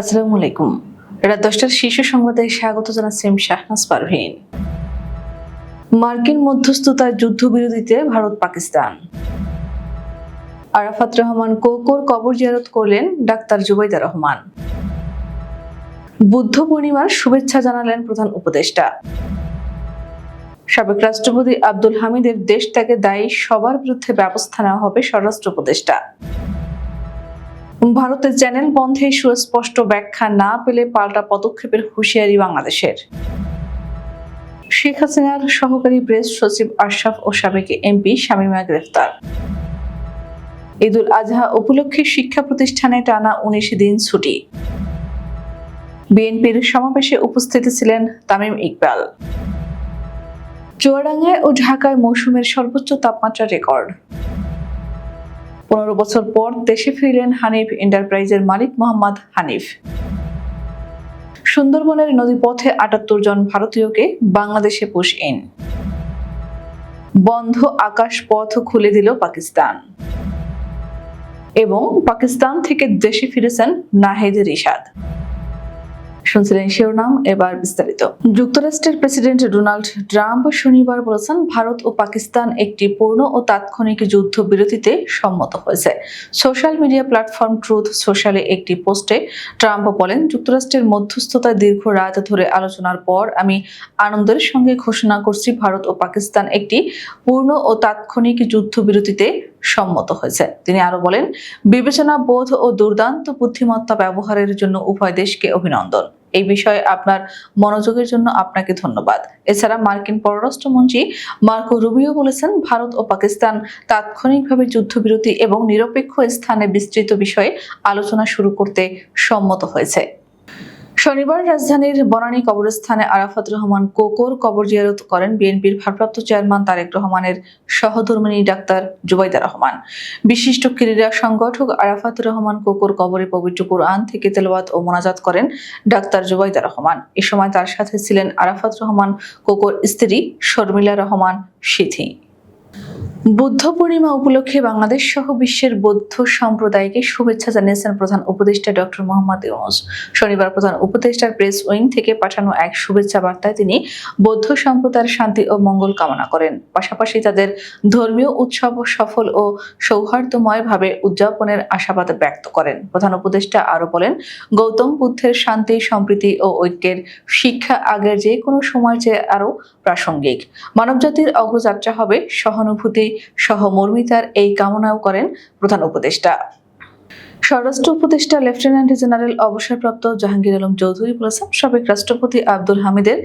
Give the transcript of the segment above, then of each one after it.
আসসালামু আলাইকুম। রাত দশটার শীর্ষ সংবাদে স্বাগত জানাচ্ছি আমি শাহনাজ পারভীন। মার্কিন মধ্যস্থতায় যুদ্ধবিরতিতে ভারত পাকিস্তান। আরাফাত রহমান কোকোর কবর জিয়ারত করলেন ডাক্তার জুবাইদা রহমান। বুদ্ধ পূর্ণিমার শুভেচ্ছা জানালেন প্রধান উপদেষ্টা। সাবেক রাষ্ট্রপতি আব্দুল হামিদের দেশ ত্যাগে দায়ী সবার বিরুদ্ধে ব্যবস্থা নেওয়া হবে স্বরাষ্ট্র উপদেষ্টা। ভারতের চ্যানেল বন্ধে সুস্পষ্ট ব্যাখ্যা না পেলে পাল্টা পদক্ষেপের হুঁশিয়ারি বাংলাদেশের। শেখ হাসিনার সহকারী প্রেস সচিব আশরাফ ও সাবেক এমপি শামীমা গ্রেফতার। ঈদুল আজহা উপলক্ষে শিক্ষা প্রতিষ্ঠানে টানা উনিশ দিন ছুটি। বিএনপির সমাবেশে উপস্থিত ছিলেন তামিম ইকবাল। চুয়াডাঙ্গায় ও ঢাকায় মৌসুমের সর্বোচ্চ তাপমাত্রা রেকর্ড। পনেরো বছর পর দেশে ফিরলেন হানিফ এন্টারপ্রাইজের মালিক মোহাম্মদ হানিফ। সুন্দরবনের নদীপথে আটাত্তর জন ভারতীয়কে বাংলাদেশে পুশ ইন। বন্ধ আকাশ পথ খুলে দিল পাকিস্তান। এবং পাকিস্তান থেকে দেশে ফিরেছেন নাহেদ রিশাদ। শুনছিলেন শিরোনাম, এবার বিস্তারিত। যুক্তরাষ্ট্রের প্রেসিডেন্ট ডোনাল্ড ট্রাম্প শনিবার বলেছেন, ভারত ও পাকিস্তান একটি পূর্ণ ও তাৎক্ষণিক যুদ্ধ বিরতিতে সম্মত হয়েছে। সোশ্যাল মিডিয়া প্ল্যাটফর্ম ট্রুথ সোশ্যালে একটি পোস্টে ট্রাম্প বলেন, যুক্তরাষ্ট্রের মধ্যস্থতায় দীর্ঘ রাত ধরে আলোচনার পর আমি আনন্দের সঙ্গে ঘোষণা করছি, ভারত ও পাকিস্তান একটি পূর্ণ ও তাৎক্ষণিক যুদ্ধবিরতিতে সম্মত হয়েছে। তিনি আরও বলেন বিবেচনা বোধ ও দুর্দান্ত বুদ্ধিমত্তা ব্যবহারের জন্য উভয় দেশকে অভিনন্দন। এই বিষয়ে আপনার মনোযোগের জন্য আপনাকে ধন্যবাদ। এছাড়া মার্কিন পররাষ্ট্রমন্ত্রী মার্কো রুবিও বলেছেন, ভারত ও পাকিস্তান তাৎক্ষণিকভাবে যুদ্ধবিরতি এবং নিরপেক্ষ স্থানে বিস্তৃত বিষয়ে আলোচনা শুরু করতে সম্মত হয়েছে। শনিবার রাজধানীর বনানী কবরস্থানে আরাফাত রহমান কোকোর কবর জিয়ারত করেন বিএনপির ভারপ্রাপ্ত চেয়ারম্যান তারেক রহমানের সহধর্মিনী ডাক্তার জুবাইদা রহমান। বিশিষ্ট ক্রীড়া সংগঠক আরাফাত রহমান কোকোর কবরে পবিত্র কোরআন থেকে তেলাওয়াত ও মোনাজাত করেন ডাক্তার জুবাইদা রহমান। এ সময় তার সাথে ছিলেন আরাফাত রহমান, কোকোর স্ত্রী শর্মিলা রহমান সিথি। বুদ্ধ পূর্ণিমা উপলক্ষে বাংলাদেশ সহ বিশ্বের বৌদ্ধ সম্প্রদায়কে শুভেচ্ছা জানিয়েছেন প্রধান উপদেষ্টা ডক্টর মোহাম্মদ ইউনুস। শনিবার প্রধান উপদেষ্টার প্রেস উইং থেকে পাঠানো এক শুভেচ্ছা বার্তায় তিনি বৌদ্ধ সম্প্রদায়ের শান্তি ও মঙ্গল কামনা করেন। পাশাপাশি তাদের ধর্মীয় উৎসব সফল ও সৌহার্দ্যময়ভাবে উদযাপনের আশাবাদ ব্যক্ত করেন। প্রধান উপদেষ্টা আরও বলেন, গৌতম বুদ্ধের শান্তি, সম্প্রীতি ও ঐক্যের শিক্ষা আগের যে কোনো সময়ের চেয়ে আরও প্রাসঙ্গিক। মানবজাতির অগ্রযাত্রা হবে সহানুভূতি সহমর্মিতার এই কামনাও করেন প্রধান উপদেষ্টা। স্বরাষ্ট্র উপদেষ্টা, লেফটেন্যান্ট জেনারেল অবসরপ্রাপ্ত জাহাঙ্গীর আলম চৌধুরী বলেছেন, সাবেক রাষ্ট্রপতি আব্দুল হামিদের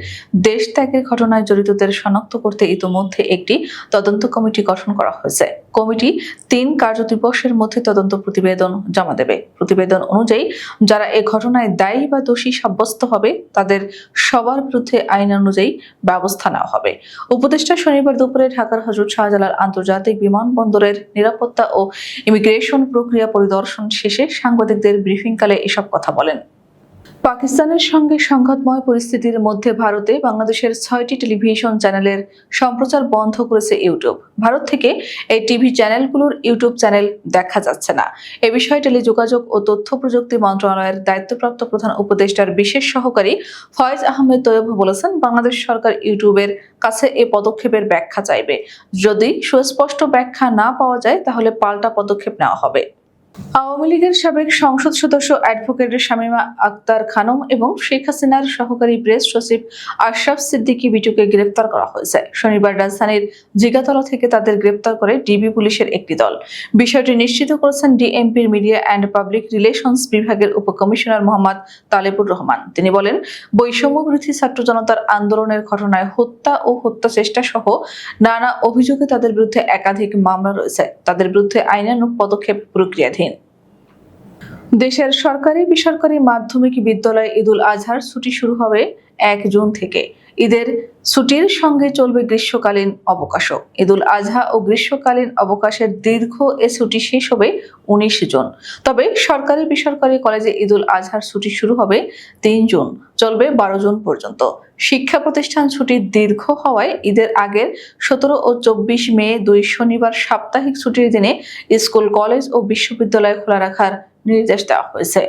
দেশ ত্যাগের ঘটনায় জড়িতদের শনাক্ত করতে ইতোমধ্যে একটি তদন্ত কমিটি গঠন করা হয়েছে। কমিটি তিন কার্যদিবসের মধ্যে তদন্ত প্রতিবেদন জমা দেবে। প্রতিবেদন অনুযায়ী, যারা এ ঘটনায় দায়ী বা দোষী সাব্যস্ত হবে, তাদের সবার বিরুদ্ধে আইন অনুযায়ী ব্যবস্থা নেওয়া হবে। উপদেষ্টা শনিবার দুপুরে ঢাকার হজরত শাহজালাল আন্তর্জাতিক বিমানবন্দরের নিরাপত্তা ও ইমিগ্রেশন প্রক্রিয়া পরিদর্শন শেষে সাংবাদিকদের ব্রিফিংকালে এসব কথা বলেন। পাকিস্তানের সঙ্গে সংঘাতময় পরিস্থিতির মধ্যে ভারতে বাংলাদেশের ছয়টি টেলিভিশন চ্যানেলের সম্প্রচার বন্ধ করেছে ইউটিউব। ভারত থেকে এই টিভি চ্যানেলগুলোর ইউটিউব চ্যানেল দেখা যাচ্ছে না। এ বিষয়ে টেলিযোগাযোগ ও তথ্য প্রযুক্তি মন্ত্রণালয়ের দায়িত্বপ্রাপ্ত প্রধান উপদেষ্টার বিশেষ সহকারী ফয়েজ আহমেদ তৈয়ব বলেছেন, বাংলাদেশ সরকার ইউটিউবের কাছে এ পদক্ষেপের ব্যাখ্যা চাইবে। যদি সুস্পষ্ট ব্যাখ্যা না পাওয়া যায়, তাহলে পাল্টা পদক্ষেপ নেওয়া হবে। আওয়ামী লীগের সাবেক সংসদ সদস্য অ্যাডভোকেট শামীমা আক্তার খানম এবং শেখ হাসিনার সহকারী প্রেস সচিব আশরাফ সিদ্দিকী বিটুকে গ্রেপ্তার করা হয়েছে। শনিবার রাজধানীর জিগাতলা থেকে তাদের গ্রেপ্তার করে ডিবি পুলিশের একটি দল। বিষয়টি নিশ্চিত করেছেন ডিএমপির মিডিয়া অ্যান্ড পাবলিক রিলেশনস বিভাগের উপকমিশনার মোহাম্মদ তালেবুর রহমান। তিনি বলেন, বৈষম্য বিরোধী ছাত্র জনতার আন্দোলনের ঘটনায় হত্যা ও হত্যা চেষ্টা সহ নানা অভিযোগে তাদের বিরুদ্ধে একাধিক মামলা রয়েছে। তাদের বিরুদ্ধে আইনানুগ পদক্ষেপ প্রক্রিয়াধীন। দেশের সরকারি বেসরকারি মাধ্যমিক বিদ্যালয়ে ঈদুল আজহার ছুটি শুরু হবে এক জুন থেকে। ঈদের ছুটির সঙ্গে চলবে গ্রীষ্মকালীন অবকাশও। ঈদুল আজহা ও গ্রীষ্মকালীন অবকাশের দীর্ঘ এ ছুটি শেষ হবে উনিশ জুন। তবে সরকারি বেসরকারি কলেজে ঈদুল আজহার ছুটি শুরু হবে তিন জুন, চলবে বারো জুন পর্যন্ত। শিক্ষা প্রতিষ্ঠান ছুটি দীর্ঘ হওয়ায় ঈদের আগের সতেরো ও চব্বিশ মে দুই শনিবার সাপ্তাহিক ছুটির দিনে স্কুল, কলেজ ও বিশ্ববিদ্যালয় খোলা রাখার নির্দেশ দেওয়া হয়েছে।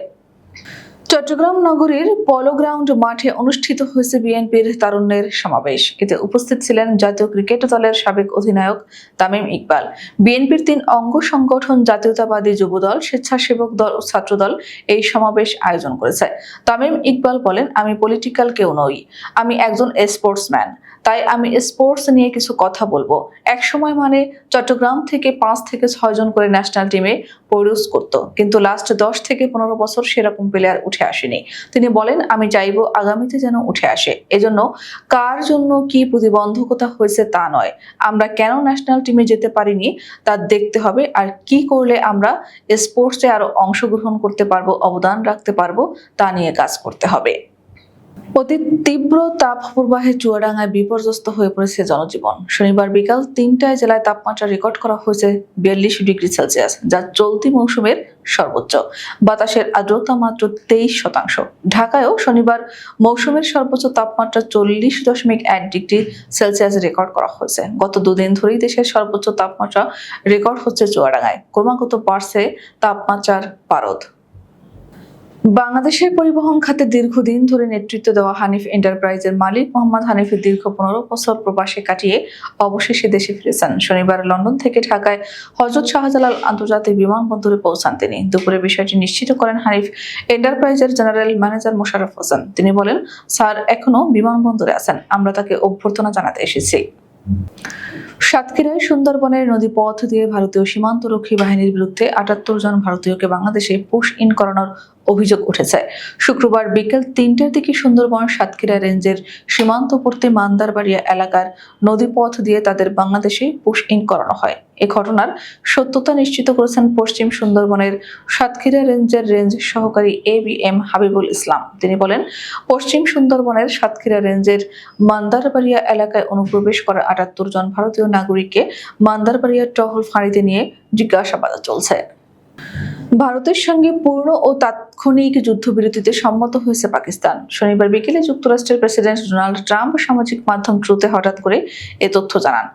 চট্টগ্রাম নগরীর পলো গ্রাউন্ড মাঠে অনুষ্ঠিত হয়েছে বিএনপির তারুণ্যের সমাবেশ। এতে উপস্থিত ছিলেন জাতীয় ক্রিকেট দলের সাবেক অধিনায়ক তামিম ইকবাল। বিএনপির তিন অঙ্গ সংগঠন জাতীয়তাবাদী যুবদল, স্বেচ্ছাসেবক দল ও ছাত্রদল এই সমাবেশ আয়োজন করেছে। তামিম ইকবাল বলেন, আমি পলিটিক্যাল কেউ নই। আমি একজন স্পোর্টসম্যান তাই আমি স্পোর্টস নিয়ে কিছু কথা বলব। এক সময় মানে চট্টগ্রাম থেকে পাঁচ থেকে ছয় জন করে ন্যাশনাল টিমে প্রডিউস করতো। কিন্তু লাস্ট দশ থেকে পনেরো বছর সেরকম প্লেয়ার উঠে আসেনি। তিনি বলেন, আমি চাইব আগামীতে যেন উঠে আসে। এজন্য কার জন্য কি প্রতিবন্ধকতা হয়েছে তা নয়। আমরা কেন ন্যাশনাল টিমে যেতে পারিনি তা দেখতে হবে। আর কি করলে আমরা স্পোর্টসে আরও অংশগ্রহণ করতে পারব, অবদান রাখতে পারব, তা নিয়ে কাজ করতে হবে। অতি তীব্র তাপ প্রবাহে চুয়াডাঙ্গায় বিপর্যস্ত হয়ে পড়েছে জনজীবন। শনিবার বিকাল তিনটায় জেলায় তাপমাত্রা রেকর্ড করা হয়েছে বিয়াল্লিশ ডিগ্রি সেলসিয়াস, যা চলতি মৌসুমের সর্বোচ্চ। বাতাসের আর্দ্রতা মাত্র তেইশ শতাংশ। ঢাকায়ও শনিবার মৌসুমের সর্বোচ্চ তাপমাত্রা চল্লিশ দশমিক এক ডিগ্রি সেলসিয়াস রেকর্ড করা হয়েছে। গত দুদিন ধরেই দেশের সর্বোচ্চ তাপমাত্রা রেকর্ড হচ্ছে চুয়াডাঙ্গায়। ক্রমাগত বাড়ছে তাপমাত্রার পারদ। বাংলাদেশের পরিবহন খাতে দীর্ঘদিন ধরে নেতৃত্ব দেওয়া হানিফ এন্টারপ্রাইজের মালিক মোহাম্মদ হানিফের দীর্ঘ পনেরো বছর প্রবাসে কাটিয়ে অবশেষে দেশে ফিরেছেন। শনিবার লন্ডন থেকে ঢাকায় হজরত শাহজালাল আন্তর্জাতিক বিমানবন্দরে পৌঁছান তিনি। দুপুরে বিষয়টি নিশ্চিত করেন হানিফ এন্টারপ্রাইজের জেনারেল ম্যানেজার মোশাররফ হোসেন। তিনি বলেন, স্যার, এখনও বিমানবন্দরে আছেন। আমরা তাকে অভ্যর্থনা জানাতে এসেছি। সাতক্ষীরায় সুন্দরবনের নদী পথ দিয়ে ভারতীয় সীমান্তরক্ষী বাহিনীর বিরুদ্ধে আটাত্তর জন ভারতীয়কে বাংলাদেশে পুশ ইন করানোর অভিযোগ উঠেছে। শুক্রবার বিকেল তিনটার দিকে সুন্দরবন সাতক্ষীরা রেঞ্জের সীমান্তবর্তী মান্দারবাড়িয়া এলাকার নদীপথ দিয়ে তাদের বাংলাদেশে পুশ ইন করানো হয়। এ ঘটনার সত্যতা নিশ্চিত করেছেন পশ্চিম সুন্দরবনের সাতক্ষীরা রেঞ্জের রেঞ্জ সহকারী A B M Habibul Islam. তিনি বলেন, পশ্চিম সুন্দরবনের সাতক্ষীরা রেঞ্জের মান্দারবাড়িয়া এলাকায় অনুপ্রবেশ করা আটাত্তর জন ভারতীয় নাগরিককে মান্দারবাড়িয়া টহল ফাঁড়িতে নিয়ে জিজ্ঞাসাবাদ চলছে। ভারতের সঙ্গে পূর্ণ ও তাৎক্ষণিক যুদ্ধবিরতিতে সম্মত হয়েছে পাকিস্তান। শনিবার বিকেলে যুক্তরাষ্ট্রের প্রেসিডেন্ট ডোনাল্ড ট্রাম্প সামাজিক মাধ্যম ট্রুতে হঠাৎ করে এ তথ্য জানান।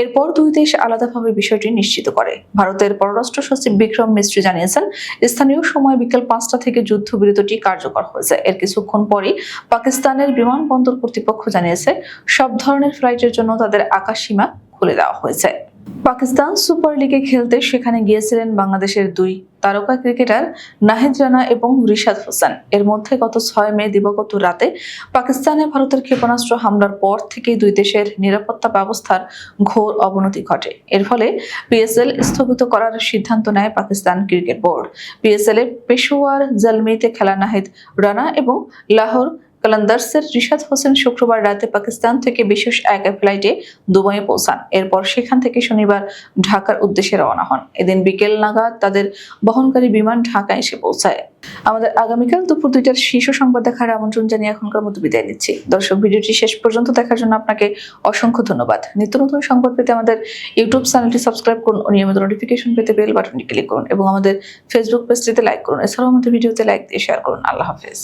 এরপর দুই দেশ আলাদাভাবে বিষয়টি নিশ্চিত করে। ভারতের পররাষ্ট্র সচিব বিক্রম মিস্ত্রি জানিয়েছেন, স্থানীয় সময় বিকেল পাঁচটা থেকে যুদ্ধবিরতিটি কার্যকর হয়েছে। এর কিছুক্ষণ পরই পাকিস্তানের বিমানবন্দর কর্তৃপক্ষ জানিয়েছে, সব ধরনের ফ্লাইটের জন্য তাদের আকাশ সীমা খুলে দেওয়া হয়েছে। পাকিস্তান সুপার লিগে খেলতে সেখানে গিয়েছিলেন বাংলাদেশের দুই তারকা ক্রিকেটার নাহিদ রানা এবং রিশাদ হোসেন। এর মধ্যে গত ছয় মে দিবাগত রাতে পাকিস্তানে ভারতের ক্ষেপণাস্ত্র হামলার পর থেকেই দুই দেশের নিরাপত্তা ব্যবস্থার ঘোর অবনতি ঘটে। এর ফলে পিএসএল স্থগিত করার সিদ্ধান্ত নেয় পাকিস্তান ক্রিকেট বোর্ড। পিএসএল এ পেশোয়ার জলমিতে খেলা নাহিদ রানা এবং লাহোর কালান্দার্সের রিশাদ হোসেন শুক্রবার রাতে পাকিস্তান থেকে বিশেষ এক ফ্লাইটে দুবাইয়ে পৌঁছান। এরপর সেখান থেকে শনিবার ঢাকার উদ্দেশ্যে রওনা হন। এদিন বিকেল নাগাদ তাদের বহনকারী বিমান ঢাকায় এসে পৌঁছায়। আমাদের আগামীকাল দুপুর দুইটার শীর্ষ সংবাদ দেখার আমন্ত্রণ জানিয়ে এখনকার মতো বিদায় নিচ্ছি। দর্শক, ভিডিওটি শেষ পর্যন্ত দেখার জন্য আপনাকে অসংখ্য ধন্যবাদ। নিত্য নতুন সংবাদ পেতে আমাদের ইউটিউব চ্যানেলটি সাবস্ক্রাইব করুন ও নিয়মিত নোটিফিকেশন পেতে বেল বাটনটি ক্লিক করুন এবং আমাদের ফেসবুক পেজটিতে লাইক করুন। এছাড়াও আমাদের ভিডিওতে লাইক দিয়ে শেয়ার করুন। আল্লাহ হাফেজ।